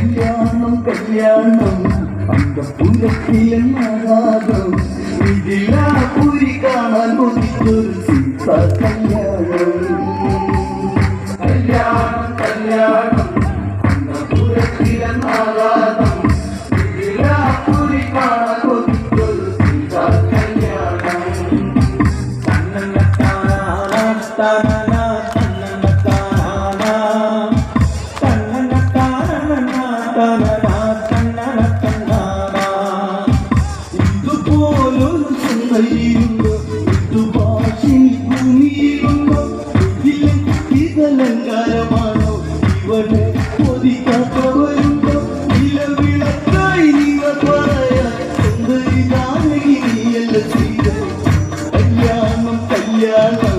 കല്യാണം അന്തപുരത്തിലെ നാദം ഇതിലാ പുരി കാണാൻ കൊതിച്ചൊരു സീത കല്യാണം. കല്യാണം കല്യാണം. അന്തപുരത്തിലെ നാദം ഇതിലാ പുരി കാണാൻ കൊതിച്ചൊരു സീത കല്യാണം. ഇതലങ്കാരമാണോ ഇവളെ കൊതിക്കാത്തവരുണ്ടോ നിലവിളക്കായി നീവ പറയാൻ സുന്ദരി ജാനകി നീയല്ല ചെയ്ത കല്യാണം കല്യാണം